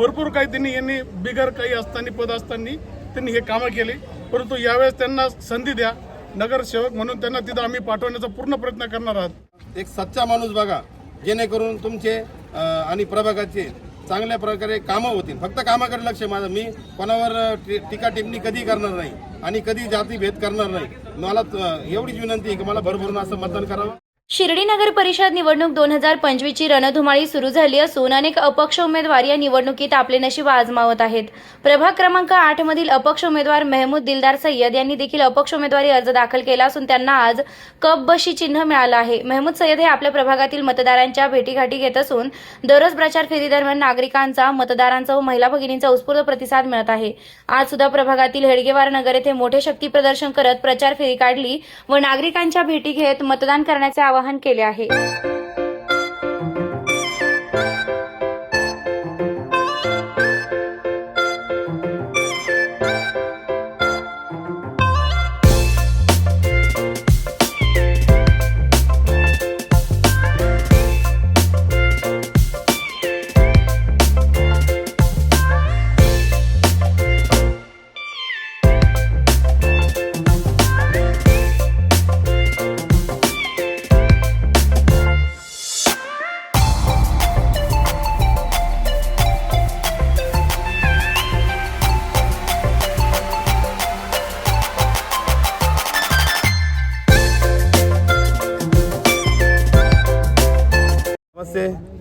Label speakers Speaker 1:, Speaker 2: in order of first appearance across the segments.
Speaker 1: भरपूर काही त्यांनी यांनी बिगर काही असताना पद असताना त्यांनी हे कामं केली. परंतु यावेळेस त्यांना संधी द्या. नगरसेवक म्हणून त्यांना तिथं आम्ही पाठवण्याचा पूर्ण प्रयत्न करणार आहात.
Speaker 2: एक सच्चा माणूस बघा जेणेकरून तुमचे आणि प्रभागाचे चांगल्या प्रकारे कामं होतील. फक्त कामाकडे लक्ष माझं मी कोणावर टी- टीका टिप्पणी कधी करणार नाही आणि कधी जातीभेद करणार नाही. मला एवढीच विनंती आहे की मला भरभरून असं मतदान करावं.
Speaker 3: शिर्डी नगर परिषद निवडणूक दोन हजार पंचवीसची रणधुमाळी सुरू झाली असून अनेक अपक्ष उमेदवार या निवडणुकीत आपले नशीब आजमावत आहेत. प्रभाग क्रमांक आठ मधील अपक्ष उमेदवार मेहमूद दिलदार सय्यद यांनी देखील अपक्ष उमेदवारी अर्ज दाखल केला असून त्यांना आज कप बशी चिन्ह मिळालं आहे. मेहमूद सय्यद हे आपल्या प्रभागातील मतदारांच्या भेटीगाठी घेत असून दररोज प्रचार फेरीदरम्यान नागरिकांचा मतदारांचा व महिला भगिनींचा उत्स्फूर्त प्रतिसाद मिळत आहे. आज सुद्धा प्रभागातील हेडगेवार नगर येथे मोठे शक्ती प्रदर्शन करत प्रचार फेरी काढली व नागरिकांच्या भेटी घेत मतदान करण्याचे आवाहन आवाहन केले आहे.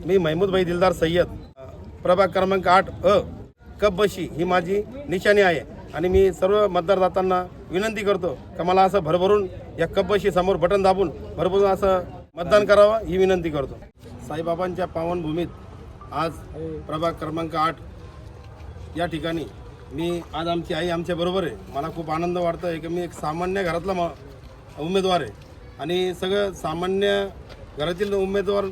Speaker 2: मी महमूद भाई दिलदार सय्यद. प्रभाग क्रमांक आठ अ कप बशी ही माझी निशाणी आहे आणि मी सर्व मतदारदातांना विनंती करतो का मला असं भरभरून या कप बशी समोर बटन दाबून भरभरून असं मतदान करावं ही विनंती करतो. साईबाबांच्या पावनभूमीत आज प्रभाग क्रमांक आठ या ठिकाणी मी आज आमची आई आमच्या बरोबर आहे. मला खूप आनंद वाटतो आहे की मी एक सामान्य घरातला म उमेदवार आहे. आणि सगळं सामान्य घरातील उमेदवार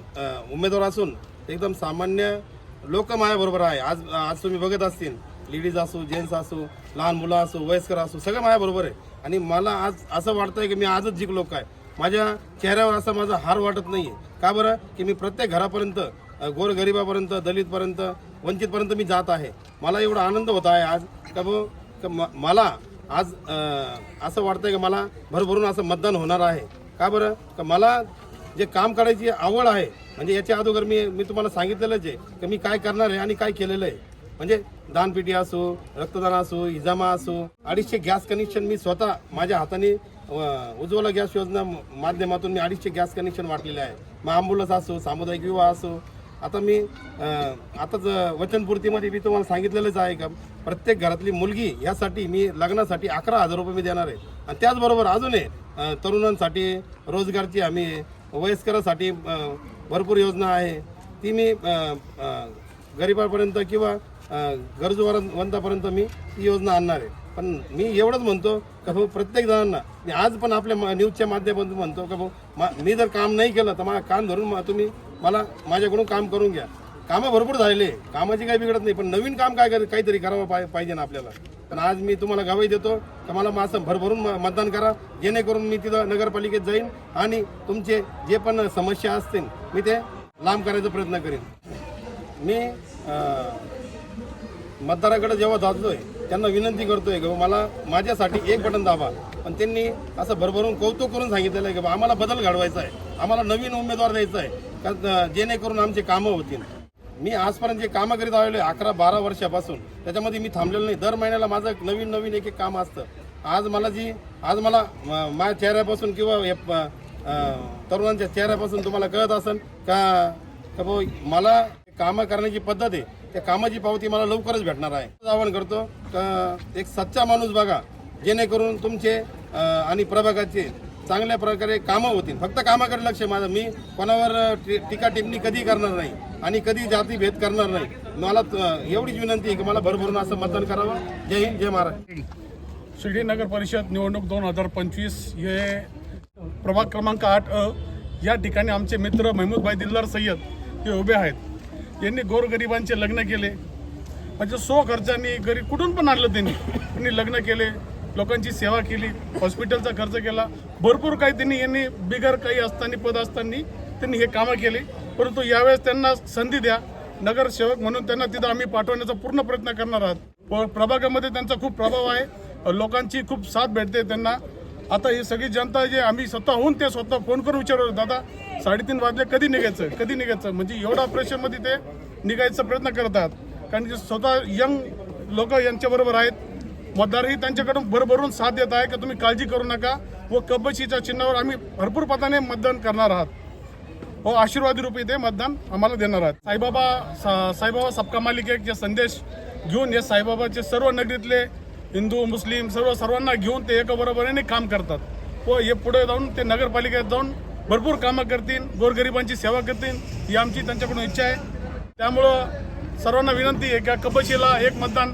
Speaker 2: उमेदवार असून एकदम सामान्य लोक माझ्याबरोबर आहे. आज आज तुम्ही बघत असतील. लेडीज असो जेंट्स असो लहान मुलं असो वयस्कर असो सगळं माझ्याबरोबर आहे. आणि मला आज असं वाटतं आहे की मी आजच जिंकलो काय माझ्या चेहऱ्यावर असं माझा हार वाटत नाही आहे का बरं? की मी प्रत्येक घरापर्यंत गोरगरिबापर्यंत दलितपर्यंत वंचितपर्यंत मी जात आहे. मला एवढा आनंद होत आहे आज. का बो? का मला आज असं वाटतंय की मला भरभरून असं मतदान होणार आहे. का बरं? का मला जे काम करायची आवड आहे म्हणजे याच्या अगोदर मी मी तुम्हाला सांगितलेलंच आहे की मी काय करणार आहे आणि काय केलेलं आहे. म्हणजे दानपेटी असो रक्तदान असो इजामा असो अडीचशे गॅस कनेक्शन मी स्वतः माझ्या हाताने उज्ज्वला गॅस योजना माध्यमातून मी अडीचशे गॅस कनेक्शन वाटलेले आहे. मग आंबुलन्स असो सामुदायिक विवाह असो. आता मी आताच वचनपूर्तीमध्ये मी तुम्हाला सांगितलेलंच आहे का प्रत्येक घरातली मुलगी यासाठी मी लग्नासाठी अकरा हजार रुपये मी देणार आहे. आणि त्याचबरोबर अजूनही तरुणांसाठी रोजगारची आम्ही वयस्करासाठी भरपूर योजना आहे. ती मी गरिबापर्यंत किंवा अ, गरजूवंतापर्यंत मी ती योजना आणणार आहे. पण मी एवढंच म्हणतो का भाऊ प्रत्येक जणांना मी आज पण आपल्या म- न्यूजच्या माध्यमातून म्हणतो का भाऊ मा- मी जर काम नाही केलं तर मला कान धरून तुम्ही मला माझ्याकडून काम करून घ्या. कामं भरपूर झालेले आहे. कामाची काही बिघडत नाही पण नवीन काम काय कर काहीतरी करावं पाहिजे ना आपल्याला. पण आज मी तुम्हाला गवाही देतो तर मला मासं भरभरून म- मतदान करा. जेणेकरून मी तिथं नगरपालिकेत जाईन आणि तुमचे जे पण समस्या असतील मी ते लांब करायचा प्रयत्न करेन. मी मतदाराकडे जेव्हा जातोय त्यांना विनंती करतोय की मला माझ्यासाठी एक बटन दाबा. पण त्यांनी असं भरभरून कौतुक करून सांगितलेलं आहे की बा आम्हाला बदल घडवायचा आहे. आम्हाला नवीन उमेदवार द्यायचा आहे. का जेणेकरून आमचे कामं होतील. मी आजपर्यंत जे कामं करीत आलेलो आहे अकरा बारा वर्षापासून त्याच्यामध्ये मी थांबलेलो नाही. दर महिन्याला माझं नवीन नवीन एक एक काम असतं. आज मला जी आज मला माझ्या चेहऱ्यापासून किंवा तरुणांच्या चेहऱ्यापासून तुम्हाला कळत असेल का का भाऊ मला कामं करण्याची पद्धत आहे. त्या कामाची पावती मला लवकरच भेटणार आहे. आवाहन करतो का एक सच्चा माणूस बघा जेणेकरून तुमचे आणि प्रभागाचे चांगल्या प्रकारे कामं होतील. फक्त कामाकडे लक्ष माझं. मी कोणावर टी- टीका टिप्पणी कधी करणार नाही आणि कधी जातीभेद करणार नाही. मला त- एवढीच विनंती आहे की मला भरभरून असं मतदान करावं. जय हिंद जय महाराष्ट्र.
Speaker 1: शिर्डी नगर परिषद निवडणूक दोन हजार पंचवीस हे प्रभाग क्रमांक आठ अ या ठिकाणी आमचे मित्र महमूदभाई दिलदार सय्यद हे उभे आहेत. यांनी गोरगरिबांचे लग्न केले. म्हणजे सो खर्चाने घरी कुठून पण आणलं त्यांनी. त्यांनी लग्न केले. लोकांची सेवा केली हॉस्पिटलचा खर्च केला. भरपूर काही त्यांनी यांनी बिगर काही असताना पद असताना त्यांनी हे कामं केली. परंतु यावेळेस त्यांना संधी द्या. नगरसेवक म्हणून त्यांना तिथं आम्ही पाठवण्याचा पूर्ण प्रयत्न करणार आहात. प- प्रभागामध्ये त्यांचा खूप प्रभाव आहे. लोकांची खूप साथ भेटते त्यांना. आता ही सगळी जनता जे आम्ही स्वतःहून ते स्वतः फोन करून विचारतो दादा साडेतीन वाजले कधी निघायचं? कधी निघायचं? म्हणजे एवढा प्रेशरमध्ये ते निघायचा प्रयत्न करतात. कारण की स्वतः यंग लोक यांच्याबरोबर आहेत. मतदारही त्यांच्याकडून भरभरून साथ देत आहे की तुम्ही काळजी करू नका? व कब्बशीच्या चिन्हावर आम्ही भरपूर पदाने मतदान करणार आहात. व आशीर्वादी रूपी ते मतदान आम्हाला देणार आहात. साईबाबा सा- साईबाबा सबका मालिक एक जे संदेश घेऊन हे साईबाबाचे सर्व नगरीतले हिंदू मुस्लिम सर्व सर्वांना घेऊन ते एका बरोबरीने काम करतात. व हे पुढे जाऊन ते नगरपालिकेत जाऊन भरपूर कामं करतील गोरगरिबांची सेवा करतील ही आमची त्यांच्याकडून इच्छा आहे. त्यामुळं सर्वांना विनंती आहे का कबशीला एक मतदान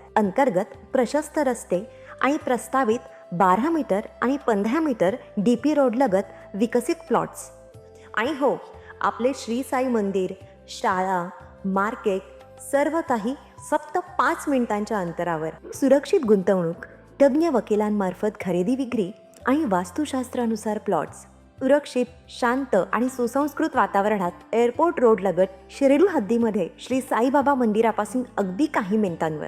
Speaker 4: अंतर्गत प्रशस्त रस्ते आणि प्रस्तावित बारा मीटर आणि पंधरा मीटर डी पी रोडलगत विकसित प्लॉट्स. आणि हो आपले श्री साई मंदिर शाळा मार्केट सर्व काही फक्त पाच मिनिटांच्या अंतरावर. सुरक्षित गुंतवणूक तज्ज्ञ वकिलांमार्फत खरेदी विक्री आणि वास्तुशास्त्रानुसार प्लॉट्स. सुरक्षित शांत आणि सुसंस्कृत वातावरणात एअरपोर्ट रोडलगत शिरेडू हद्दीमध्ये श्री साईबाबा मंदिरापासून अगदी काही मिनिटांवर.